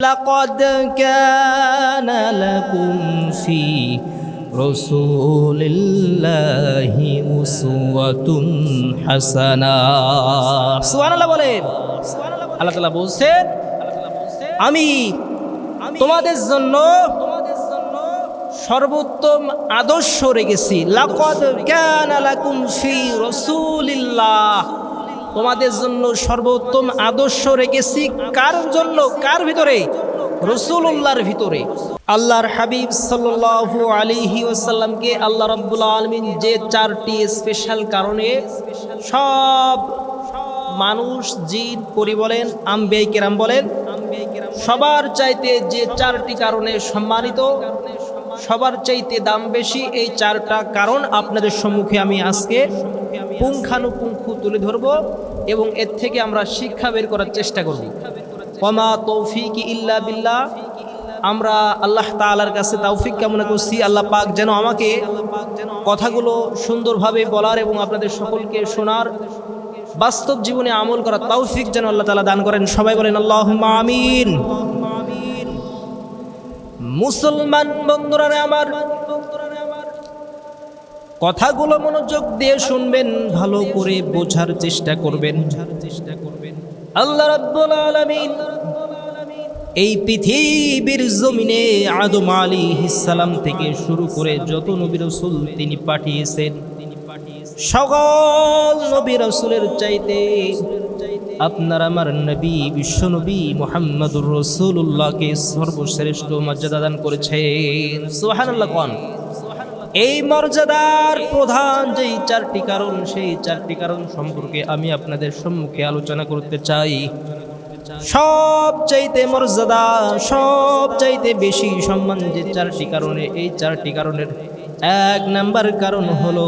لقد كان لكم في رسول الله أسوة حسنة সুবহান আল্লাহ বলেন আল্লাহ তাআলা বলছেন আমি তোমাদের জন্য সর্বোত্তম আদর্শ রেখেছি লাকদ কানা লাকুম ফি রাসূলিল্লাহ তোমাদের জন্য সর্বোত্তম আদর্শ রেখেছি কার জন্য? কার ভিতরে? রসুল্লাহর ভিতরে। আল্লাহর হাবিব সাল্লাল্লাহু আলাইহি ওসাল্লামকে আল্লাহ রাব্বুল আলমিন যে চারটি স্পেশাল কারণে সব মানুষ, জিন, পরি বলেন আম্বে কেরাম বলেন, সবার চাইতে যে চারটি কারণে সম্মানিত সবার চাইতে দাম বেশি এই চারটা কারণ আপনাদের সম্মুখে আমি আজকে পুঙ্খানুপুঙ্খু তুলে ধরব এবং এর থেকে আমরা শিক্ষা বের করার চেষ্টা করব। কমা তৌফিক ইল্লা বিল্লাহ। আমরা আল্লাহ তাআলার কাছে তৌফিক কামনা করছি। আল্লাহ পাক যেন আমাকে কথাগুলো সুন্দরভাবে বলার এবং আপনাদের সকলকে শোনার বাস্তব জীবনে আমল করা তৌফিক যেন আল্লাহ তালা দান করেন। সবাই বলেন আল্লাহ আমিন। মুসলমান বন্ধুরা আমার, কথাগুলো মনোযোগ দিয়ে শুনবেন, ভালো করে বোঝার চেষ্টা করবেন। আল্লাহ রাব্বুল আলামিন এই পৃথিবীর জমিনে আদম আলী সালাম থেকে শুরু করে যত নবী রসুল তিনি পাঠিয়েছেন, সকল নবী রসুলের চাইতে আপনার আমার নবী, বিশ্ব নবী মোহাম্মদুর রসুল্লাহকে সর্বশ্রেষ্ঠ মর্যাদা দান করেছেন। সুবহানাল্লাহ কোন? এই মর্যাদার প্রধান যেই চারটি কারণ, সেই চারটি কারণ সম্পর্কে আমি আপনাদের সম্মুখে আলোচনা করতে চাই। সব চাইতে মর্যাদা সব চাইতে বেশি সম্মান যে চারটি কারণে, এই চারটি কারণের এক নাম্বার কারণ হলো,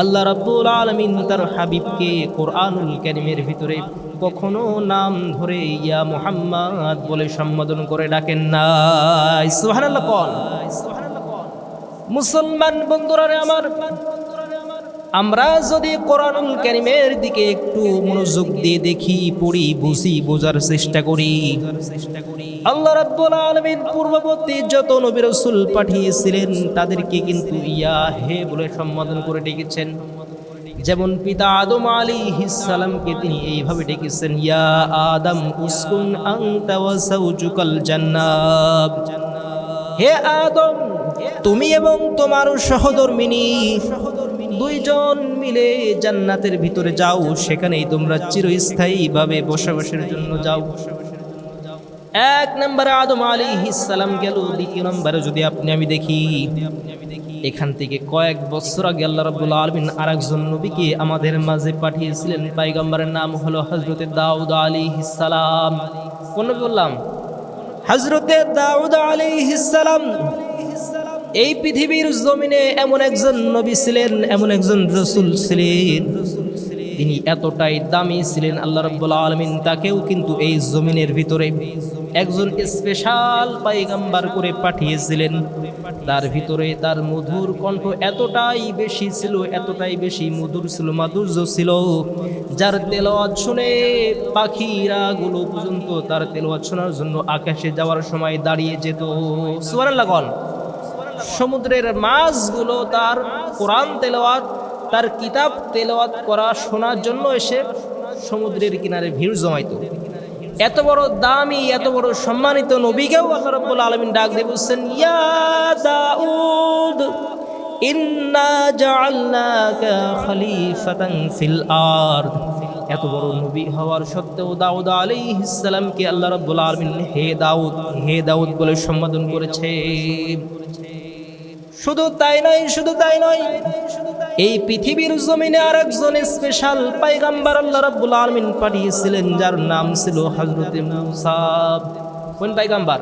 আল্লাহ রাব্বুল আলামিন তার হাবিবকে কোরআনুল কারীমের ভিতরে কখনো নাম ধরে ইয়া মুহাম্মদ বলে সম্বোধন করে ডাকেন না সুবহানাল্লাহ কোন মুসলমান বন্ধুরা আমার, আমরা যদি কোরআনুল কারিমের দিকে একটু মনোযোগ দিয়ে দেখি, পড়ি, বুঝি, বোঝার চেষ্টা করি। আল্লাহ রাব্বুল আলামিন পূর্ববর্তী যত নবী রাসূল পাঠিয়েছিলেন, তাদেরকে কিন্তু ইয়া হে বলে সম্বোধন করে ডেকেছেন। যেমন পিতা আদম আলাইহিস সালামকে তিনি এইভাবে ডেকেছেন, ইয়া আদম উসকুন জান্নাত। হে আদম, তুমি এবং তোমার সহধর্মিনী দুইজন মিলে জান্নাতের ভিতরে যাও, সেখানেই তোমরা চিরস্থায়ীভাবে বসবাসের জন্য যাও। এক নম্বরে আদম আলী ইসালাম গেল, দ্বিতীয় নম্বরে যদি আপনি, আমি দেখি। এখান থেকে কয়েক বছর আগে আল্লাহ রাব্বুল আলমিন আরেকজন নবীকে আমাদের মাঝে পাঠিয়েছিলেন। পাইগম্বরের নাম হলো হজরতে দাউদ আলী ইসালাম কোন বললাম? হজরতে দাউদ আলী ইসালাম এই পৃথিবীর জমিনে এমন একজন নবী ছিলেন, এমন একজন রসুল ছিলেন। তিনি এতটাই দামি ছিলেন আল্লাহ রব্বুল আলমিন, তাকেও কিন্তু এই জমিনের ভিতরে একজন স্পেশাল পাইগাম্বার করে পাঠিয়েছিলেন। তার ভিতরে তার মধুর কণ্ঠ এতটাই বেশি ছিল, এতটাই বেশি মধুর ছিল, মাধুর্য ছিল, যার তেলাওয়াত শুনে পাখিরা গুলো পর্যন্ত তার তেলাওয়াত শোনার জন্য আকাশে যাওয়ার সময় দাঁড়িয়ে যেত। সুবহানাল্লাহ গণ সমুদ্রের মাছগুলো তার কোরআন তেলাওয়াত তার কিতাব তেলাওয়াত করা শোনার জন্য এসে সমুদ্রের কিনারে ভিড় জমাইতো। এত বড় দামি, এত বড় সম্মানিত নবীকেও আল্লাহ আলামিন ডাক দিয়ে বলছেন, ইয়া দাউদ, ইন্না জাআলনাকা খলিফাতান ফিল আরদ। এত বড় নবী হওয়ার সত্ত্বেও দাউদ আলাইহিস সালামকে আল্লাহ রাব্বুল আলামিন হে দাউদ হে দাউদ বলে সম্বোধন করেছে। শুধু তাই নয়, শুধু তাই নয়, এই পৃথিবীর জমিনে আর একজন স্পেশাল পাইগাম্বার আল্লাহ রাব্বুল আলামিন পাঠিয়েছিলেন, যার নাম ছিল হযরতে মূসা। কোন পাইগাম্বার?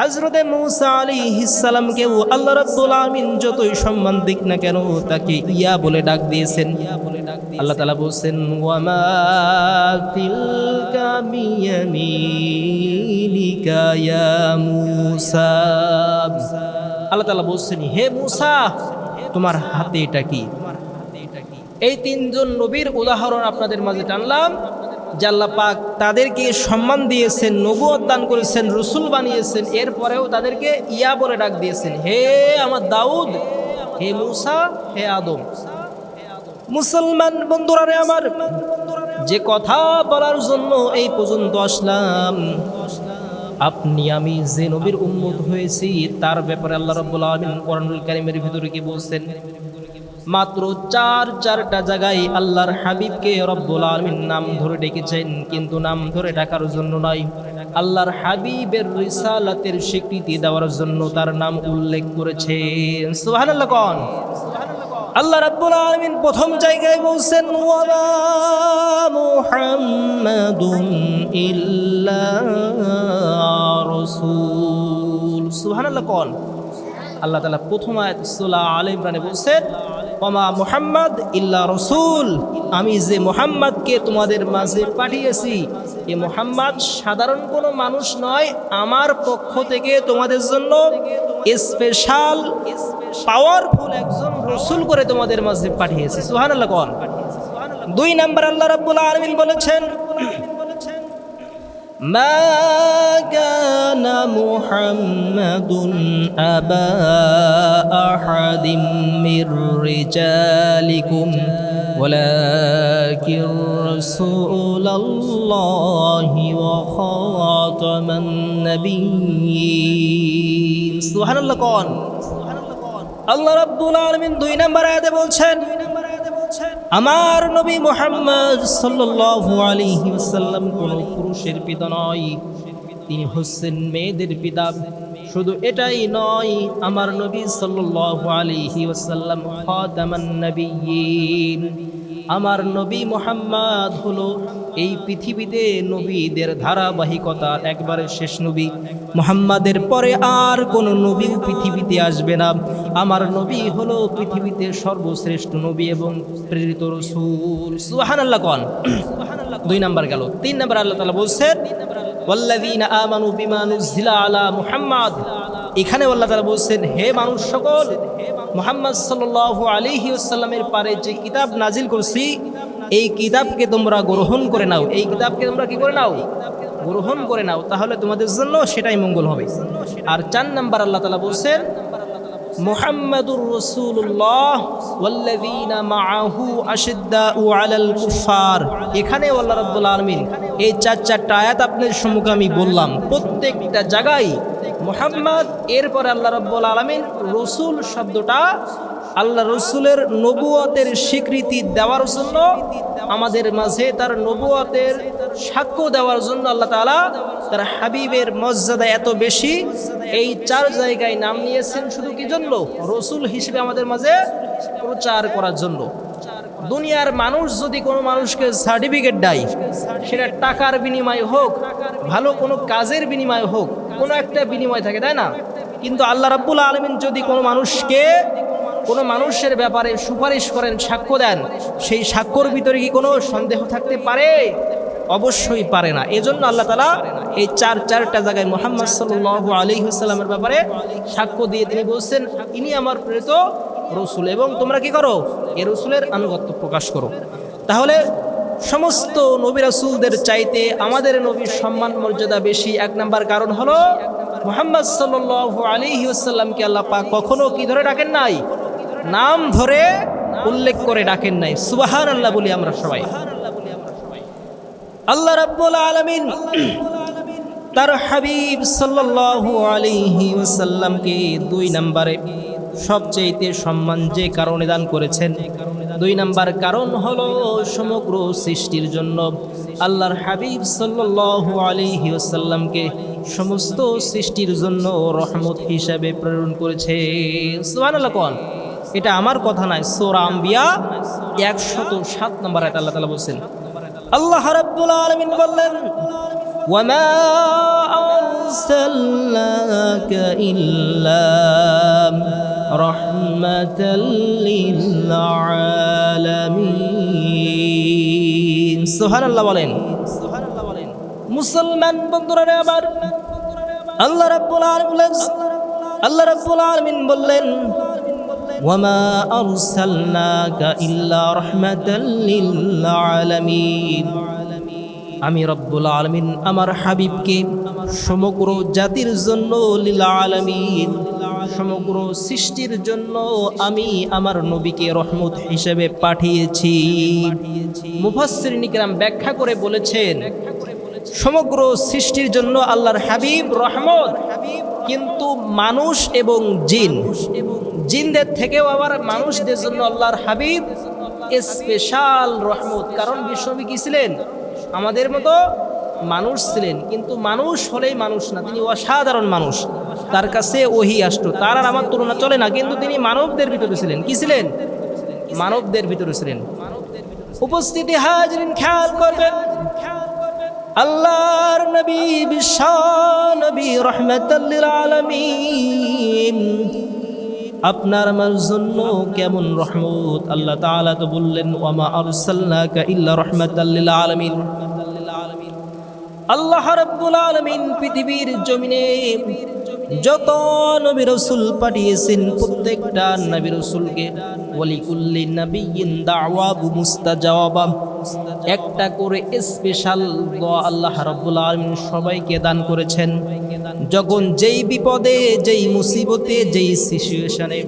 হযরতে মূসা আলাইহিস সালামকেও আল্লাহ রাব্বুল আলামিন যতই সম্মান দিক না কেন, তাকে ইয়া বলে ডাক দিয়েছেন। আল্লাহ তাআলা বলছেন, ওয়ামা তিলকা বিয়ামিনিকা ইয়া মূসা। আল্লাহ তালা বলছেন হে মুসা, তোমার হাতে এটা কি? এই তিনজন নবীর উদাহরণ আপনাদের মাঝে টানলাম আল্লাহ পাক তাদেরকে সম্মান দিয়েছেন নবুয়ত দান করেছেন, রসুল বানিয়েছেন, এরপরেও তাদেরকে ইয়া বলে ডাক দিয়েছেন, হে আমার দাউদ, হে মুসা, হে আদম। মুসলমান বন্ধুরা রে আমার, যে কথা বলার জন্য এই পর্যন্ত আসলাম। আপনি, আমি যে নবীর উম্মত হয়েছি, তার ব্যাপারে আল্লাহ রাব্বুল আলামিন কোরআনুল কারীমের ভিতরে কি বলছেন? মাত্র চার, চারটা জায়গায় আল্লাহর হাবিবকে রব্বুল আলমিন নাম ধরে ডেকেছেন, কিন্তু নাম ধরে ডাকার জন্য নয়। আল্লাহর হাবিবের রিসালাতের স্বীকৃতি দেওয়ার জন্য তার নাম উল্লেখ করেছেন। কন। আল্লাহ রাব্বুল আলামিন প্রথম জায়গায় বলছেন, ওয়ালা মুহাম্মাদুন ইল্লা রাসূল। সুবহানাল্লাহ কোন। আল্লাহ তাআলা প্রথম আয়াত সূরা আলে ইমরানে বলছেন, ওমা মুহাম্মদ ইল্লা রসুল। আমি যে মোহাম্মদকে তোমাদের মাঝে পাঠিয়েছি, এ মোহাম্মদ সাধারণ কোনো মানুষ নয়, আমার পক্ষ থেকে তোমাদের জন্য স্পেশাল পাওয়ারফুল একজন রসুল করে তোমাদের মাঝে পাঠিয়েছি সুহান কন দুই নাম্বার আল্লাহ রাব্বুল আলামিন বলেছেন ما كان محمد أبا أحد من رجالكم ولكن رسول الله وخاتم النبيين سبحان الله قال আল্লাহ রাব্বুল আলামিন দুই নাম্বার আয়াতে বলছেন, আমার নবী মোহাম্মদ সাল্লাল্লাহু আলাইহি ওয়াসাল্লাম কোন পুরুষের পিতা নয়। তিনি হচ্ছেন মেয়েদের পিতা। শুধু এটাই নয়, আমার নবী সাল্লাল্লাহু আলাইহি ওয়াসাল্লাম খাতামান নবিয়্যিন। আমার নবী মোহাম্মদ হলো এই পৃথিবীতে নবীদের ধারাবাহিকতা একবারে শেষ নবী। মোহাম্মদের পরে আর কোন নবী পৃথিবীতে আসবে না। আমার নবী হলো পৃথিবীতে সর্বশ্রেষ্ঠ নবী এবং প্রেরিত রসুল। সুহানাল্লাহ কন। দুই নাম্বার গেল। তিন নাম্বার আল্লাহ তালা বলছেন আমানু আলা মুহাম্মাদ। এখানে আল্লাহ তাআলা বলছেন হে মানুষ সকল মুহাম্মদ সাল্লাল্লাহু আলাইহি ওয়াসাল্লামের পারে যে কিতাব নাজিল করছি এই কিতাবকে তোমরা গ্রহণ করে নাও। এই কিতাবকে তোমরা কি করে নাও? গ্রহণ করে নাও। তাহলে তোমাদের জন্য সেটাই মঙ্গল হবে। আর চার নাম্বার আল্লাহ তাআলা বলছেন, মুহাম্মাদুর রাসূলুল্লাহ ওয়াল্লাযীনা মাআহু আশিদ্দাউ আলাল কুফার এখানে আল্লাহ রাব্বুল আলামিন এই চার চারটা আয়াত আপনাদের সম্মুখে আমি বললাম। প্রত্যেকটা জায়গায় মুহাম্মদ, এরপর আল্লাহ রাব্বুল আলামিন রসুল শব্দটা আল্লাহ রসুলের নবুয়তের স্বীকৃতি দেওয়ার জন্য, আমাদের মাঝে তার নবুয়তের সাক্ষ্য দেওয়ার জন্য আল্লাহ তাআলা তার হাবিবের মর্যাদা এত বেশি। এই চার জায়গায় নাম নিয়েছেন শুধু কি জন্য? রসুল হিসেবে আমাদের মাঝে প্রচার করার জন্য। দুনিয়ার মানুষ যদি কোনো মানুষকে সার্টিফিকেট দেয়, সেটা টাকার বিনিময় হোক, ভালো কোনো কাজের বিনিময় হোক, কোনো একটা বিনিময় থাকে, তাই না? কিন্তু আল্লাহ রাব্বুল আলমিন যদি কোনো মানুষকে কোনো মানুষের ব্যাপারে সুপারিশ করেন, সাক্ষ্য দেন, সেই সাক্ষ্যর ভিতরে কি কোনো সন্দেহ থাকতে পারে? অবশ্যই পারে না। এজন্য আল্লাহ তালা এই চার, চারটা জায়গায় মোহাম্মদ আলী হুসাল্লামের ব্যাপারে সাক্ষ্য দিয়ে তিনি বলছেন, ইনি আমার প্রেরিত রসুল এবং তোমরা কি করো? এ রসুলের আনুগত্য প্রকাশ করো। তাহলে সমস্ত নবী রাসুলদের চাইতে আমাদের নবীর সম্মান মর্যাদা বেশি। এক নাম্বার কারণ হলো, মোহাম্মদ সাল্লাহ আলী আসাল্লামকে আল্লাহ কখনো কি ধরে ডাকেন নাই? নাম ধরে উল্লেখ করে ডাকেন নাই। সুবাহান আল্লাহ বলি আমরা সবাই। আল্লাহ রাব্বুল আলামিন তার হাবিব সাল্লাল্লাহু আলাইহি ওয়াসাল্লামকে দুই নম্বরে সবচেয়ে সম্মান যে কারণে দান করেছেন, দুই নাম্বার কারণ হলো সমগ্র সৃষ্টির জন্য আল্লাহর হাবিব সাল্লাল্লাহু আলাইহি ওয়াসাল্লামকে সমস্ত সৃষ্টির জন্য রহমত হিসাবে প্রেরণ করেছে। সুবহানাল্লাহ কোন? এটা আমার কথা নয় সোরা আম্বিয়া একশত সাত নম্বর আয়াত আল্লাহ তাআলা বলছেন। আল্লাহ রাব্বুল আলামিন বললেন, ওয়ামা আরসালনাকা ইল্লা রাহমাতাল লিল আলামিন সুবহানাল্লাহ বলেন, মুসলমান বন্ধুরা রে আমার, আল্লাহ রাব্বুল আলামিন আল্লাহ রাব্বুল আলামিন বললেন وما أرسلناك إلا رحمة للعالمين আমি রব্বুল আলমিন আমার হাবিবকে সমগ্র জাতির জন্য লীলা আলমিন সমগ্র সৃষ্টির জন্য আমি আমার নবীকে রহমত হিসেবে পাঠিয়েছি মুফাসসির নিকরাম ব্যাখ্যা করে বলেছেন সমগ্র সৃষ্টির জন্য আল্লাহর হাবিব, রহমত। কিন্তু মানুষ এবং জিন। জিনদের থেকেও আবার মানুষদের জন্য আল্লাহর হাবিব স্পেশাল রহমত। কারণ বিশ্বনবী কি ছিলেন? আমাদের মতো মানুষ ছিলেন। কিন্তু মানুষ হলেই মানুষ না, তিনি অসাধারণ মানুষ। তার কাছে ওহি আসতো। তার আর আমার তুলনা চলে না, কিন্তু তিনি মানবদের ভিতরে ছিলেন। কি ছিলেন? মানবদের ভিতরে ছিলেন। উপস্থিতি হাজরিন খেয়াল করবেন। আল্লাহর নবী বিশ্ব নবী রহমতাল্লিল আলমিন। আপনার আমার জন্য কেমন রহমত? আল্লাহ তাআলা তো বললেন ওয়ামা আরসালনাকা ইল্লা রাহমাতাল্লিল আলামিন। আল্লাহ রাব্বুল আলামিন পৃথিবীর জমিনে যত নবী রাসূল পাঠিয়েছেন, প্রত্যেকটা নবী রাসূলকে ওয়ালিকুল্লি নাবিয়্যিন দাওয়াবু মুস্তাজাওয়াবা একটা করে স্পেশাল দোয়া আল্লাহ রাব্বুল আলামিন সবাইকে দান করেছেন। যখন যেই বিপদে, যেই মুসিবতে, যেই সিচুয়েশনে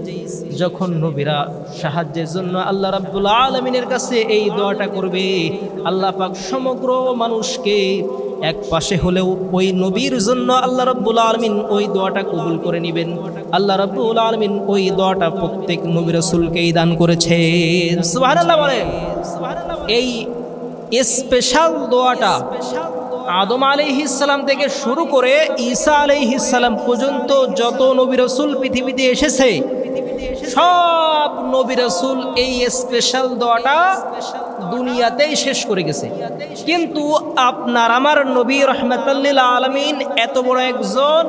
যখন নবীরা সাহায্যের জন্য আল্লাহ রাব্বুল আলামিনের কাছে এই দোয়াটা করবে, আল্লাহ পাক সমগ্র মানুষকে এক পাশে হলেও ওই নবীর জন্য আল্লাহ রাব্বুল আলমিন ওই দোয়াটা কবুল করে নেবেন। আল্লাহ রাব্বুল আলমিন ওই দোয়াটা প্রত্যেক নবী রসুলকেই দান করেছে এই স্পেশাল দোয়াটা আদম আলাইহিসাল্লাম থেকে শুরু করে ঈসা আলাইহিসাল্লাম পর্যন্ত যত নবী রসুল পৃথিবীতে এসেছে সব নবী রসুল এই স্পেশাল দোয়াটা দুনিয়াতেই শেষ করে গেছে। কিন্তু আপনার আমার নবী রহমতাল্লিল আলমিন এত বড় একজন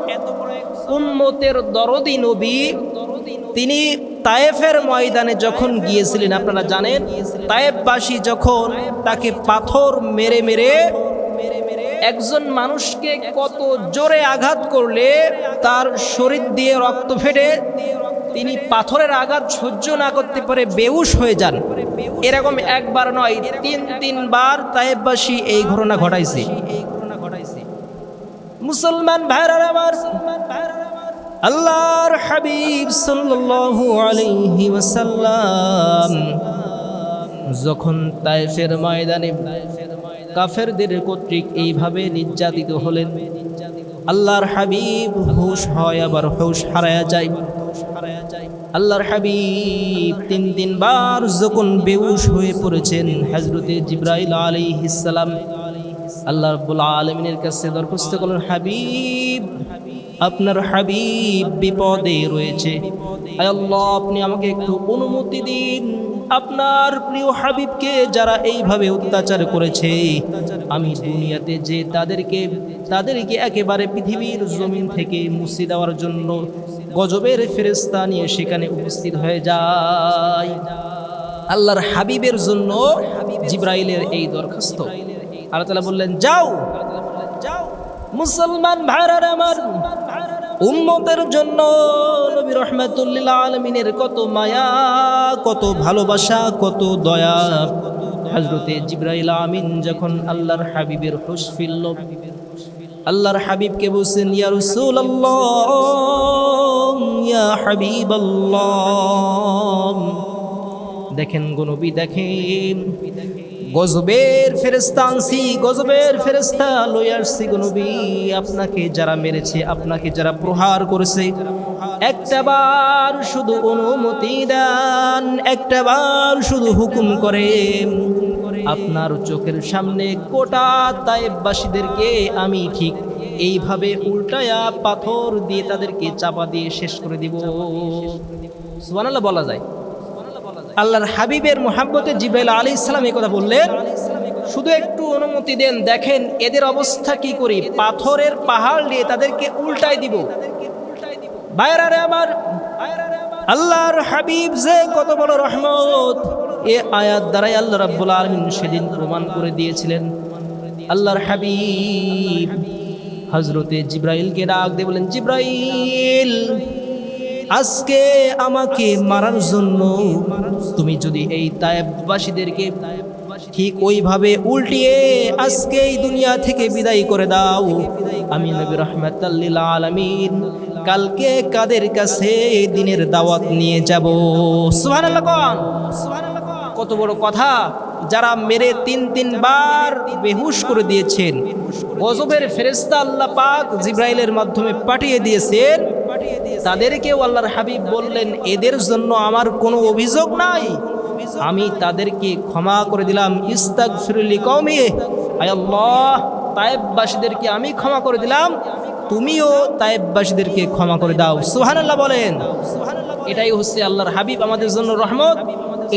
উন্মতের দরদি নবী, তিনি তায়েফের ময়দানে যখন গিয়েছিলেন, আপনারা জানেন তায়েফবাসী যখন তাকে পাথর মেরে মেরে একজন মানুষকে কত জোরে আঘাত করলে তার শরীর দিয়ে রক্ত ফেটে তিনি পাথরের আঘাত সহ্য না করতে পারে বেউস হয়ে যান। এরকম একবার নয়, তিন, তিনবার তাইবাসী এই ঘটনা ঘটাইছে। মুসলমান ভাইরা আমার, আল্লাহর হাবিব সাল্লাল্লাহু আলাইহি ওয়াসাল্লাম যখন তায়েফের ময়দানে কাফেরদের কর্তৃক এইভাবে নির্যাতিত হলেন, আল্লাহর হাবিব হুশ হয় আবার হুশ হারায়া যায়। আল্লাহর হাবিব তিন তিনবার যখন বেউস হয়ে পড়েছেন হজরতে জিব্রাইল আলী ইসালাম আল্লাহ রব্বুল আলমিনের কাছে দরখাস্ত করলেন, হাবিব, আপনার হাবিব বিপদে রয়েছে। আল্লাহ, আপনি আমাকে একটু অনুমতি দিন। আপনার প্রিয় হাবিবকে যারা এইভাবে অত্যাচার করেছে, আমি দুনিয়াতে যে তাদেরকে তাদেরকে একেবারে পৃথিবীর জমিন থেকে মুছি দেওয়ার জন্য গজবের ফেরেস্তা নিয়ে সেখানে উপস্থিত হয়ে যায়। আল্লাহর হাবিবের জন্য জিব্রাইলের এই দরখাস্ত। আল্লাহ তালা বললেন, যাও, মুসলমান ভাইরার আমার উম্মতের জন্য নবী রহমাতুল্লিল আলমিনের কত মায়া, কত ভালোবাসা, কত দয়া। হজরতে জিব্রাইল আমিন যখন আল্লাহর হাবিবের হুশ ফিরল, আল্লাহর হাবিবকে বলছেন, ইয়া রসুল দেখেন গনবী দেখেন। গজবের ফেরেস্তা আনছি, গজবের ফেরেস্তা লই আসছি গনবী আপনাকে যারা মেরেছে, আপনাকে যারা প্রহার করেছে একটাবার শুধু অনুমতি দেন একটাবার শুধু হুকুম করে আপনার চোখের সামনে গোটা তাইবাসীদেরকে আমি ঠিক এইভাবে উল্টায়া পাথর দিয়ে তাদেরকে চাপা দিয়ে শেষ করে দিব। সুবহানাল্লাহ বলা যায়। আল্লাহর হাবিবের মোহাব্বতে জিবাইল আলী ইসলাম এই কথা বললেন, শুধু একটু অনুমতি দেন, দেখেন এদের অবস্থা কি করি? পাথরের পাহাড় দিয়ে তাদেরকে উল্টাই দিব। বাইরারে আমার, আল্লাহর হাবিব যে কত বড় রহমত। এ আয়াত দ্বারাই আল্লাহ রাব্বুল আলমিন সেদিন প্রমাণ করে দিয়েছিলেন। আল্লাহর হাবিব হজরতে জিব্রাইলকে ডাক দিয়ে বলেন, জিব্রাইল, আজকে আমাকে মারার জন্য তুমি যদি এই তায়েববাসীদেরকে ঠিক ওইভাবে উল্টিয়ে আজকে এই দুনিয়া থেকে বিদায় করে দাও। আমি নবী রহমতাল্লিল আলমিন কালকে কাদের কাছে দিনের দাওয়াত নিয়ে যাব? কত বড় কথা। যারা মেরে তিন তিনবার বেহুশ করে দিয়েছেন। গজবের ফেরেস্তা আল্লাহ পাক জিব্রাইলের মাধ্যমে পাঠিয়ে দিয়েছেন। তাদেরকেও আল্লাহর হাবিব বললেন, এদের জন্য আমার কোনো অভিযোগ নাই। আমি তাদেরকে ক্ষমা করে দিলাম। ইস্তাক ফিরলি কমিয়ে আল্লাহ, তায়েববাসীদেরকে আমি ক্ষমা করে দিলাম। তুমিও তায়েববাসীদেরকে ক্ষমা করে দাও। সুহানাল্লাহ বলেন। এটাই হচ্ছে আল্লাহর হাবিব আমাদের জন্য রহমত।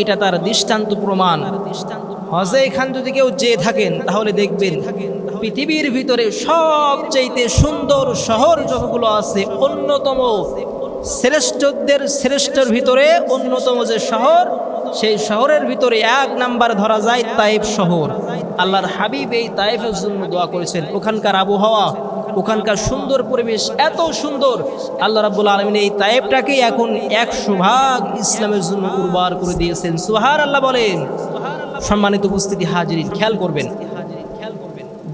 এটা তার দৃষ্টান্ত প্রমাণ। হজে খান যদি কেউ চেয়ে থাকেন, তাহলে দেখবেন পৃথিবীর ভিতরে সবচাইতে সুন্দর শহর যতগুলো আছে, অন্যতম শ্রেষ্ঠদের শ্রেষ্ঠর ভিতরে অন্যতম যে শহর, সেই শহরের ভিতরে এক নাম্বার ধরা যায় তাইফ শহর। আল্লাহর হাবিব এই তাইফের জন্য দোয়া করেছেন। ওখানকার আবহাওয়া ওখানকার সুন্দর পরিবেশ এত সুন্দর। আল্লাহ রাব্বুল আলমিন এই তাইফটাকে এখন একশো ভাগ ইসলামের জন্য উর্বার করে দিয়েছেন। সুহার আল্লাহ বলেন। সম্মানিত উপস্থিতি হাজিরিন, খেয়াল করবেন।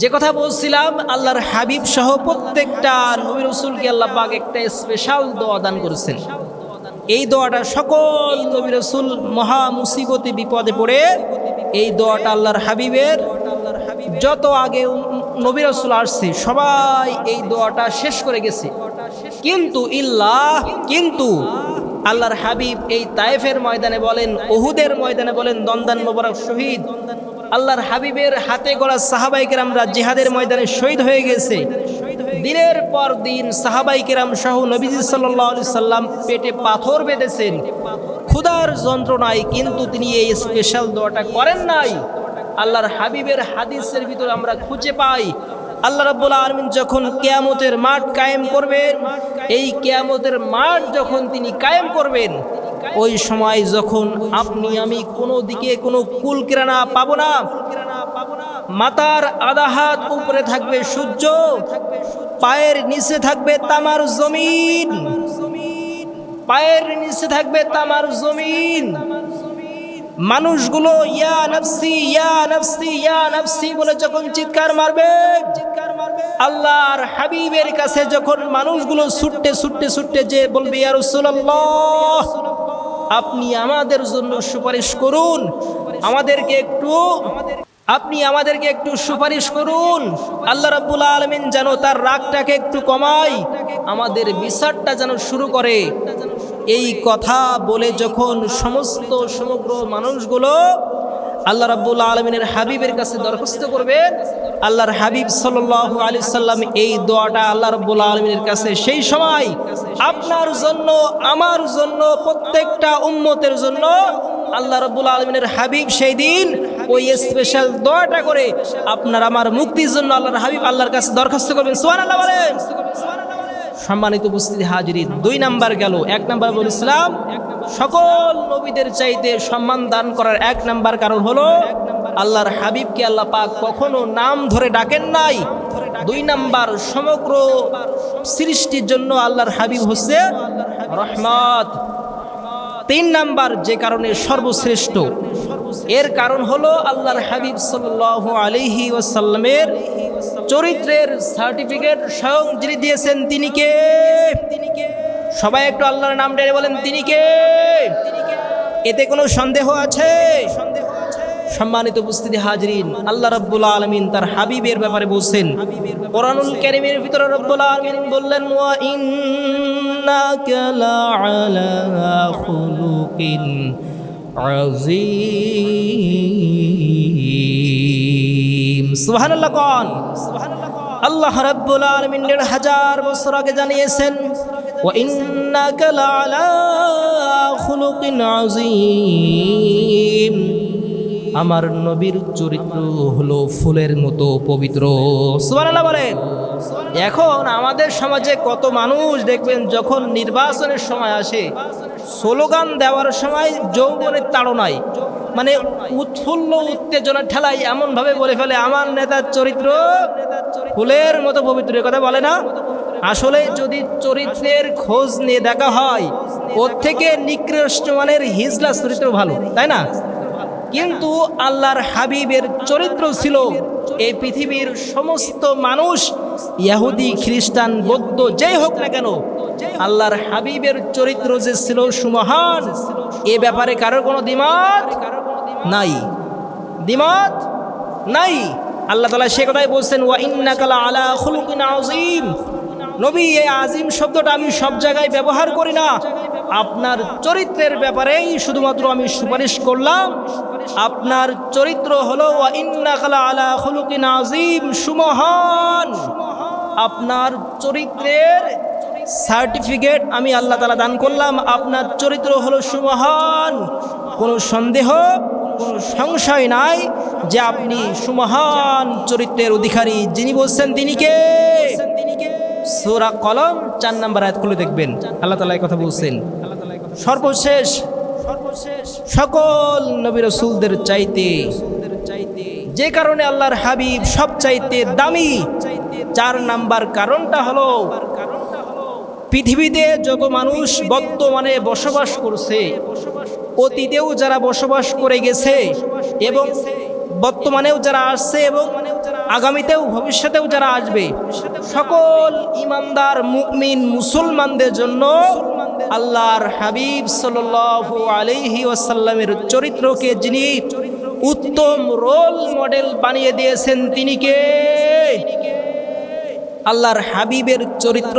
যে কথা বলছিলাম, আল্লাহর হাবিব সহ প্রত্যেকটা নবী রসুলকে আল্লাহ পাক একটা স্পেশাল দোয়া দান করেছেন। এই দোয়াটা সকল নবী রসুল মহা মুসিবতে বিপদে পড়ে, এই দোয়াটা আল্লাহর হাবিবের যত আগে নবী রসুল আসছে, সবাই এই দোয়াটা শেষ করে গেছে। কিন্তু ইল্লাহ, কিন্তু আল্লাহর হাবিব এই তায়েফের ময়দানে বলেন ওহুদের ময়দানে বলেন দন্দান মোবারক শহীদ। আল্লাহর হাবিবের হাতে গড়া সাহাবাই কেরামরা জিহাদের ময়দানে শহীদ হয়ে গেছে। দিনের পর দিন সাহাবাই কেরাম সহ নবীজি সাল্লি সাল্লাম পেটে পাথর বেঁধেছেন। ক্ষুধার যন্ত্রণায় কিন্তু তিনি এই স্পেশাল দোয়াটা করেন নাই। আল্লাহর হাবিবের হাদিসের ভিতরে আমরা খুঁজে পাই। আল্লাহ রাব্বুল আলমিন যখন কেয়ামতের মাঠ কায়েম করবেন, এই কেয়ামতের মাঠ যখন তিনি কায়েম করবেন, ওই সময় যখন আপনি, আমি কোনো দিকে কোনো কুল কিরানা পাবো না। মাতার আধা হাত উপরে থাকবে সূর্য, পায়ের নিচে থাকবে তামার জমিন। পায়ের নিচে থাকবে তামার জমিন। মানুষগুলো, ইয়া নফসি ইয়া নফসি ইয়া নফসি বলে যখন চিৎকার মারবে চিৎকার মারবে আল্লাহর হাবিবের কাছে যখন মানুষগুলো ছুটতে ছুটতে ছুটতে যে বলবে, ইয়া রাসূলুল্লাহ, আপনি আমাদের জন্য সুপারিশ করুন। আমাদেরকে একটু, আপনি আমাদেরকে একটু সুপারিশ করুন। আল্লাহ রাব্বুল আলমিন যেন তার রাগটাকে একটু কমায়। আমাদের বিচারটা যেন শুরু করে। এই কথা বলে যখন সমস্ত সমগ্র মানুষগুলো আল্লাহ রাব্বুল আলমিনের হাবিবের কাছে দরখাস্ত করবেন আল্লাহর হাবিব সাল আলি সাল্লাম এই দোয়াটা আল্লাহ রাব্বুল আলমিনের কাছে সেই সময় আপনার জন্য, আমার জন্য, প্রত্যেকটা উম্মতের জন্য আল্লাহ রব্বুল আলমিনের হাবিব সেই দিন ওই স্পেশাল দোয়াটা করে আপনার আমার মুক্তির জন্য আল্লাহর হাবিব আল্লাহর কাছে দরখাস্ত করবেন। সোহান আল্লাহ সম্মানিত উপস্থিতি হাজিরিন, দুই নাম্বার গেল, এক নাম্বার বলেছিলাম সকল নবীদের চাইতে সম্মান দান করার এক নাম্বার কারণ হলো, আল্লাহর হাবিবকে আল্লাহ পাক কখনো নাম ধরে ডাকেন নাই। দুই নাম্বার সমগ্র সৃষ্টির জন্য আল্লাহর হাবিব হচ্ছে রহমত। তিন নাম্বার যে কারণে সর্বশ্রেষ্ঠ, এর কারণ হলো আল্লাহর হাবিব সাল্লাহ আলিহি ওয়াসাল্লামের চরিত্রের সার্টিফিকেট স্বয়ং যিনি দিয়েছেন তিনি কে? সবাই একটু আল্লাহর নাম ডেরে বলেন, তিনি কে? এতে কোনো সন্দেহ আছে? সন্দেহ সম্মানিত উপস্থিতি হাজরিন, আল্লাহ রব্বুল আলমিন তার হাবিবের ব্যাপারে বলছেন, কোরআনুল কারিমের ভিতরে রব্বুল আলমিন বললেন, ওয়া ইন্নাকা লাআলা খুলুকিন আযীম। সুবহানাল্লাহ কোন। আল্লাহ রাব্বুল আলামিনের হাজার বছর আগে জানিয়েছেন, ওয়া ইন্নাকা লাআলা আমার নবীর চরিত্র হলো ফুলের মতো পবিত্র। সুবহানাল্লাহ বলেন। এখন আমাদের সমাজে কত মানুষ দেখবেন যখন নির্বাচনের সময় আসে, স্লোগান দেওয়ার সময় যৌবনের তাড়নায় মানে উৎফুল্ল উত্তেজনা ঠেলাই এমনভাবে বলে ফেলে আমার নেতার চরিত্র ফুলের মতো পবিত্র কথা বলে না? আসলে যদি চরিত্রের খোঁজ নিয়ে দেখা হয়, ওর থেকে নিকৃষ্ট মানের হিজলা চরিত্র ভালো, তাই না? কিন্তু আল্লাহর হাবিবের চরিত্র ছিল এই পৃথিবীর সমস্ত মানুষ ইয়াহুদি খ্রিস্টান, বৌদ্ধ, যেই হোক না কেন, আল্লাহর হাবিবের চরিত্র যে ছিল সুমহান, এ ব্যাপারে কারোর কোনো দ্বিমত? নাই। দ্বিমত নাই। আল্লাহ তালা সে কথাই বলছেন, ওয়া ইন্নাকালা আলা খুলুকিন আজিম নবী, এই আজিম শব্দটা আমি সব জায়গায় ব্যবহার করি না। আপনার চরিত্রের ব্যাপারেই শুধুমাত্র আমি সুপারিশ করলাম। আপনার চরিত্র হলো, ওয়া ইন্নাকালা আলা খুলুকিন আজিম সুমহান। আপনার চরিত্রের সার্টিফিকেট আমি আল্লাহ তালা দান করলাম। আপনার চরিত্র হলো সুমহান। কোনো সন্দেহ কোনো সংশয় নাই যে আপনি সুমহান চরিত্রের অধিকারী যিনি বলছেন তিনি কে? সোরা কলম চার নাম্বার আয়াত খুলে দেখবেন। আল্লাহ তালা কথা বলছেন। সর্বশেষ, সকল নবী রসুলদের চাইতে যে কারণে আল্লাহর হাবিব সব চাইতে দামি, চার নাম্বার কারণটা হলো পৃথিবীতে যত মানুষ বর্তমানে বসবাস করছে অতীতেও যারা বসবাস করে গেছে এবং বর্তমানেও যারা আসছে এবং আগামীতেও ভবিষ্যতেও যারা আসবে, সকল ইমানদার মুকমিন মুসলমানদের জন্য আল্লাহর হাবিব সাল আলহি ওয়াসাল্লামের চরিত্রকে যিনি উত্তম রোল মডেল বানিয়ে দিয়েছেন, তিনি কে? আল্লাহর হাবিবের চরিত্র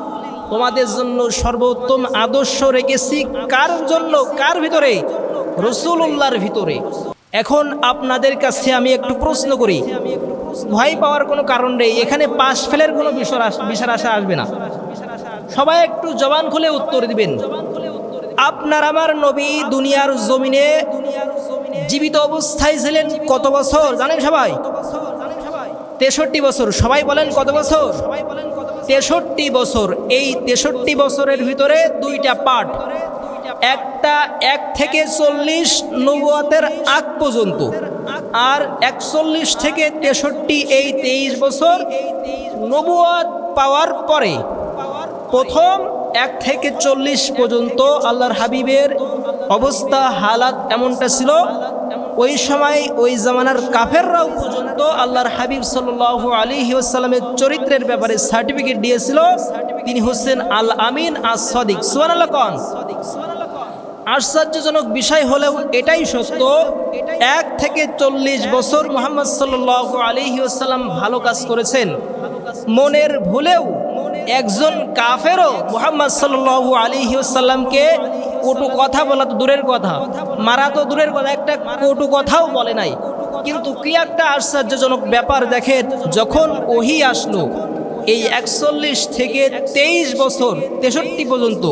তোমাদের জন্য সর্বোত্তম আদর্শ রেখেছি কার জন্য? কার ভিতরে? রসুল্লাহর ভিতরে। এখন আপনাদের কাছে আমি একটু প্রশ্ন করি। ভয় পাওয়ার কোনো কারণ নেই। এখানে পাশ ফেলের কোনো বিষয় আসা আসবে না। সবাই একটু জবান খুলে উত্তর দিবেন। আপনার আমার নবী দুনিয়ার জমিনে জীবিত অবস্থায় ছিলেন কত বছর? জানেন সবাই? তেষট্টি বছর। সবাই বলেন কত বছর? তেষট্টি বছর। এই তেষট্টি বছরের ভিতরে দুইটা পার্ট একটা এক থেকে চল্লিশ নবুয়াতের আগ পর্যন্ত। আর একচল্লিশ থেকে তেষট্টি এই তেইশ বছর নবুয়াত পাওয়ার পরে প্রথম এক থেকে চল্লিশ পর্যন্ত আল্লাহর হাবিবের অবস্থা, হালাত এমনটা ছিল ওই সময় ওই জামানার কাফেররাও পর্যন্ত আল্লাহর হাবিব সাল আলী ওসালামের চরিত্রের ব্যাপারে সার্টিফিকেট দিয়েছিল। তিনি হচ্ছেন আল আমিন আর সদিক সুয়ান আল্লাহ কন। আশ্চর্যজনক বিষয় হলেও এটাই সত্য, এক থেকে চল্লিশ বছর মোহাম্মদ সাল্লাহ আলহি আসাল্লাম ভালো কাজ করেছেন। মনের ভুলেও একজন কাফেরও মোহাম্মদ সাল্লাহ আলহি আসাল্লামকে কটু কথা বলা তো দূরের কথা। মারা তো দূরের কথা, একটা কটু কথাও বলে নাই। কিন্তু কি একটা আশ্চর্যজনক ব্যাপার দেখেন যখন ওহি আসলো, এই একচল্লিশ থেকে তেইশ বছর, তেষট্টি পর্যন্ত,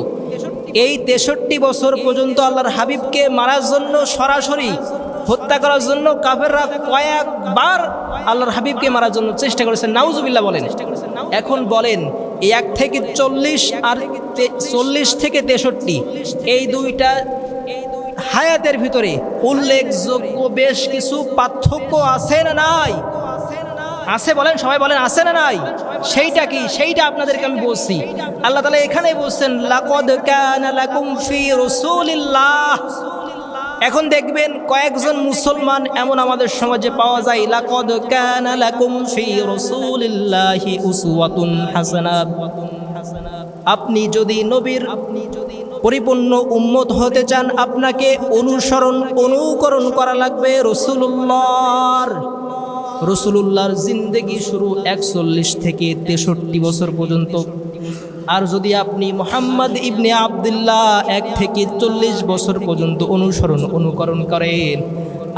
এই তেষট্টি বছর পর্যন্ত আল্লাহর হাবিবকে মারার জন্য সরাসরি হত্যা করার জন্য কাফেররা কয়েকবার আল্লাহর হাবিবকে মারার জন্য চেষ্টা করেছেন নাউজুবিল্লাহ বলেন। এখন বলেন এক থেকে চল্লিশ আর চল্লিশ থেকে তেষট্টি। এই দুইটা হায়াতের ভিতরে উল্লেখযোগ্য বেশ কিছু পার্থক্য আছে না নাই? আছে বলেন, সবাই বলেন, আছে না নাই? সেইটা কি? সেইটা আপনাদেরকে আমি বলছি। আল্লাহ তালা এখানেই বলছেন, লাকদ কানা লাকুম ফি রাসূলিল্লাহ। এখন দেখবেন কয়েকজন মুসলমান এমন আমাদের সমাজে পাওয়া যায়, লাকদ কানা লাকুম ফি রাসূলিল্লাহি উসওয়াতুন হাসানা। আপনি যদি নবীর আপনি যদি পরিপূর্ণ উম্মত হতে চান, আপনাকে অনুসরণ, অনুকরণ করা লাগবে রসুল্লাহর রসুলুল্লাহর জিন্দেগি শুরু একচল্লিশ থেকে তেষট্টি বছর পর্যন্ত। আর যদি আপনি মোহাম্মদ ইবনে আবদুল্লাহ এক থেকে চল্লিশ বছর পর্যন্ত অনুসরণ, অনুকরণ করেন,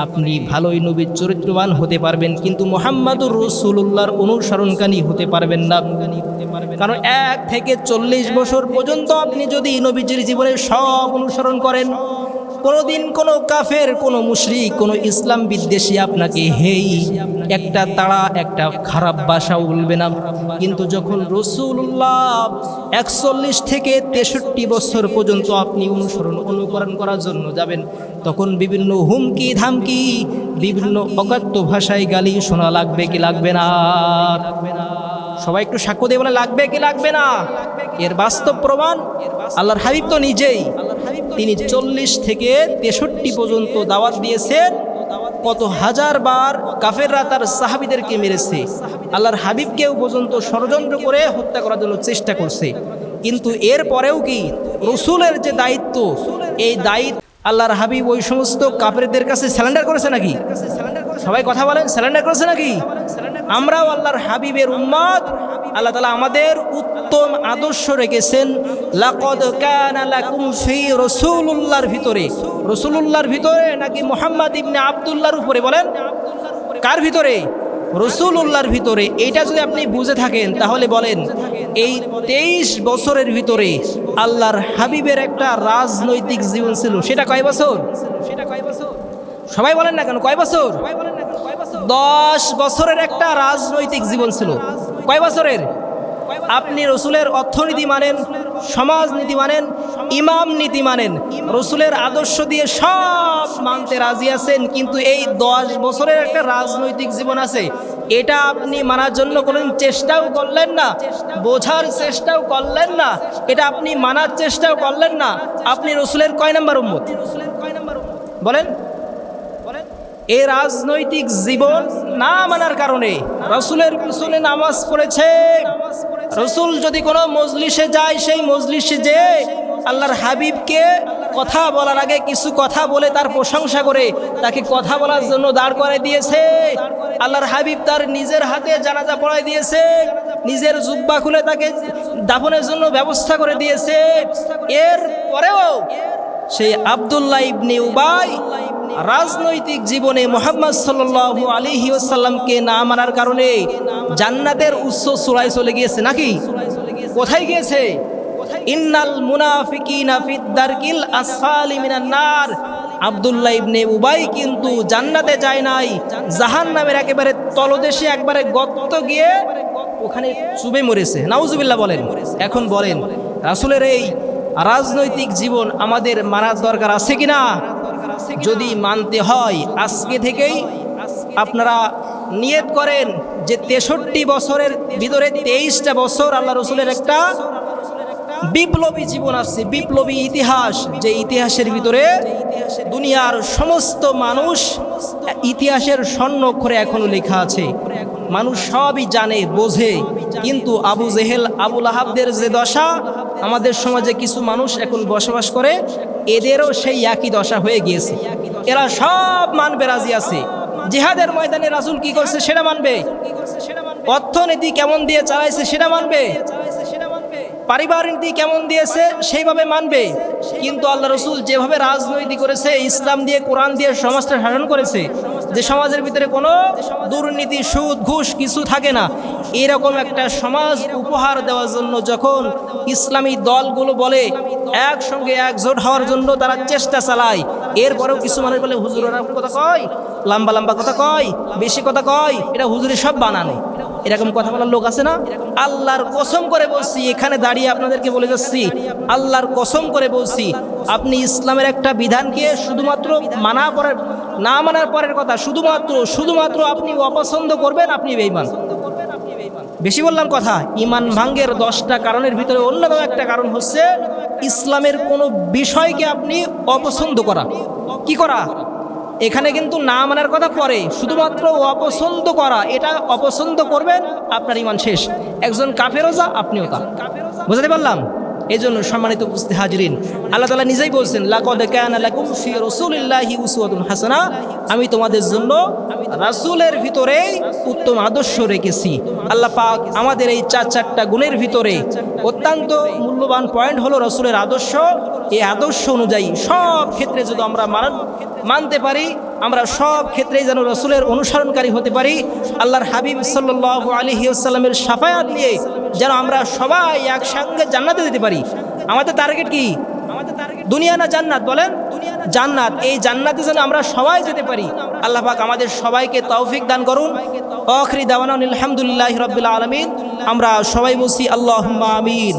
আপনি ভালোই নবীর চরিত্রবান হতে পারবেন, কিন্তু মোহাম্মদুর রসুল্লাহর অনুসরণকারী হতে পারবেন না। কারণ এক থেকে চল্লিশ বছর পর্যন্ত আপনি যদি নবীজির জীবনের সব অনুসরণ করেন কোনোদিন কোনো কাফের, কোনো মুশরিক, কোনো ইসলাম বিদ্বেষী আপনাকে হেই, একটা তাড়া, একটা খারাপ বাসা বলবে না। কিন্তু যখন রসুল্লাহ একচল্লিশ থেকে তেষট্টি বছর পর্যন্ত আপনি অনুসরণ, অনুকরণ করার জন্য যাবেন, তখন বিভিন্ন হুমকি, ধামকি, বিভিন্ন অগাত্য ভাষায় গালি শোনা লাগবে কি লাগবে না? সবাই একটু সাক্ষ্য দিয়ে লাগবে কি লাগবে না? এর বাস্তব প্রমাণ আল্লাহর হাবিব তো নিজেই। তিনি চল্লিশ থেকে তেষট্টি পর্যন্ত দাওয়াত দিয়েছেন। কত হাজার বার কাফেররা তার সাহাবিদেরকে মেরেছে। আল্লাহর হাবিবকেও পর্যন্ত ষড়যন্ত্র করে হত্যা করার জন্য চেষ্টা করছে। কিন্তু এর পরেও কি রসুলের যে দায়িত্ব, এই দায়িত্ব আল্লাহর হাবিব ওই সমস্ত কাফেরদের কাছে স্যালেন্ডার করেছে নাকি? সবাই কথা বলেন, স্যালেন্ডার করেছে নাকি? আমরাও আল্লাহর হাবিবের উম্মত, আল্লাহ তালা আমাদের উত্তম আদর্শ রেখেছেন, লাকদ রাসূলুল্লাহর ভিতরে। রাসূলুল্লাহর ভিতরে নাকি মুহাম্মদ ইবনে আব্দুল্লাহর উপরে বলেন? কার ভিতরে? রসুল্লাহর ভিতরে। এইটা যদি আপনি বুঝে থাকেন, তাহলে বলেন, এই তেইশ বছরের ভিতরে আল্লাহর হাবিবের একটা রাজনৈতিক জীবন ছিল। সেটা কয় বছর সেটা কয় বছর? সবাই বলেন না কেন? কয় বছর? দশ বছরের একটা রাজনৈতিক জীবন ছিল। কয় বছরের? আপনি রসুলের অর্থনীতি মানেন সমাজনীতি মানেন, ইমাম নীতি মানেন, রসুলের আদর্শ দিয়ে সব মানতে রাজি আছেন, কিন্তু এই দশ বছরের একটা রাজনৈতিক জীবন আছে, এটা আপনি মানার জন্য কোনোদিন চেষ্টাও করলেন না, বোঝার চেষ্টাও করলেন না, এটা আপনি মানার চেষ্টাও করলেন না। আপনি রসুলের কয় নাম্বার উম্মত? বলেন। এই রাজনৈতিক জীবন না মানার কারণে রসুলের পিছনে নামাজ পড়েছে। রসুল যদি কোনো মজলিসে যায়, সেই মজলিসে যে আল্লাহর হাবিবকে কথা বলার আগে কিছু কথা বলে তার প্রশংসা করে, তাকে কথা বলার জন্য দাঁড় করে দিয়েছে। আল্লাহর হাবিব তার নিজের হাতে জানাজা পড়াই দিয়েছে। নিজের জুব্বা খুলে তাকে দাফনের জন্য ব্যবস্থা করে দিয়েছে। এর পরেও সেই আবদুল্লাহ ইবনে উবাই রাজনৈতিক জীবনে মোহাম্মদ সাল্লু আলিহি ওসাল্লামকে না মানার কারণে জান্নাতের উচ্চ চূড়ায় চলে গিয়েছে নাকি? কোথায় গিয়েছে? ইন্নাল মুনাফিকিনা ফিদ্দারকিল আসফালি মিনান নার। আবদুল্লাহ ইবনে উবাই কিন্তু জান্নাতে যায় নাই জাহান নামের একেবারে তলদেশে একবারে গত্ত গিয়ে ওখানে চুবে মরেছে। নাউজুবিল্লাহ বলেন, এখন বলেন, রাসুলের এই রাজনৈতিক জীবন আমাদের মানার দরকার আছে কি না যদি মানতে হয়, আজকে থেকেই আপনারা নিয়ত করেন যে তেষট্টি বছরের ভিতরে তেইশটা বছর আল্লাহ রসুলের একটা বিপ্লবী জীবন আসছে বিপ্লবী ইতিহাস, যে ইতিহাসের ভিতরে দুনিয়ার সমস্ত মানুষ ইতিহাসের স্বর্ণ অক্ষরে এখনও লেখা আছে। মানুষ সবই জানে, বোঝে। কিন্তু আবু জেহেল আবুল আহাবদের যে দশা, আমাদের সমাজে কিছু মানুষ এখন বসবাস করে, এদেরও সেই একই দশা হয়ে গিয়েছে। এরা সব মানবে, রাজি আছে। জেহাদের ময়দানে রাসুল কি করছে সেটা মানবে। অর্থনীতি কেমন দিয়ে চালাইছে সেটা মানবে। পারিবারিক কেমন দিয়েছে সেইভাবে মানবে। কিন্তু আল্লাহ রসুল যেভাবে রাজনৈতিক করেছে, ইসলাম দিয়ে, কোরআন দিয়ে, সমাজটা শাসন করেছে যে সমাজের ভিতরে কোনো দুর্নীতি, সুদ, ঘুষ কিছু থাকে না, এরকম একটা সমাজ উপহার দেওয়ার জন্য যখন ইসলামী দলগুলো বলে, একসঙ্গে একজোট হওয়ার জন্য তারা চেষ্টা চালায়, এরপরেও কিছু মানুষ বলে হুজুরের কথা কয়? লম্বা লম্বা কথা কয়? বেশি কথা কয়? এটা হুজুরি সব বানানো। এরকম কথা বলার লোক আছে না? আল্লাহর কসম করে বলছি, এখানে দাঁড়িয়ে আপনাদেরকে বলে যাচ্ছি, আল্লাহর কসম করে বলছি, আপনি ইসলামের একটা বিধানকে শুধুমাত্র মানা পরের, না মানার পরের কথা, শুধুমাত্র শুধুমাত্র আপনি অপছন্দ করবেন, আপনি বেইমান বেশি বললাম কথা, ইমান ভাঙ্গের দশটা কারণের ভিতরে অন্যতম একটা কারণ হচ্ছে, ইসলামের কোনো বিষয়কে আপনি অপছন্দ করা। কি করা? এখানে কিন্তু না মানার কথা পরে শুধুমাত্র অপছন্দ করা, এটা অপছন্দ করবেন, আপনার ইমান শেষ। একজন কাফেরও যা আপনিও তা। বুঝতে পারলাম? এই জন্য সম্মানিত উপস্থিত হাজরিন, আল্লাহ তালা নিজেই বলছেন হাসানা। আমি তোমাদের জন্য রাসূলের ভিতরে উত্তম আদর্শ রেখেছি। আল্লাহ পাক আমাদের এই চার চারটা গুণের ভিতরে অত্যন্ত মূল্যবান পয়েন্ট হলো রসুলের আদর্শ। এই আদর্শ অনুযায়ী সব ক্ষেত্রে যদি আমরা মান মানতে পারি, আমরা সব ক্ষেত্রেই যেন রসুলের অনুসরণকারী হতে পারি, আল্লাহর হাবিব সাল্লাহ আলহি আসাল্লামের সাফায়াত নিয়ে যেন আমরা সবাই একসঙ্গে জান্নাতে দিতে পারি। আমাদের টার্গেট কি? দুনিয়া না জান্নাত, বলেন? জান্নাত। এই জান্নাতে যেন আমরা সবাই যেতে পারি। আল্লাহ পাক আমাদের সবাইকে তৌফিক দান করুন। আখরি দাওয়ানা আলহামদুলিল্লাহ রবিল আলমিন। আমরা সবাই বলছি আল্লাহ আমিন।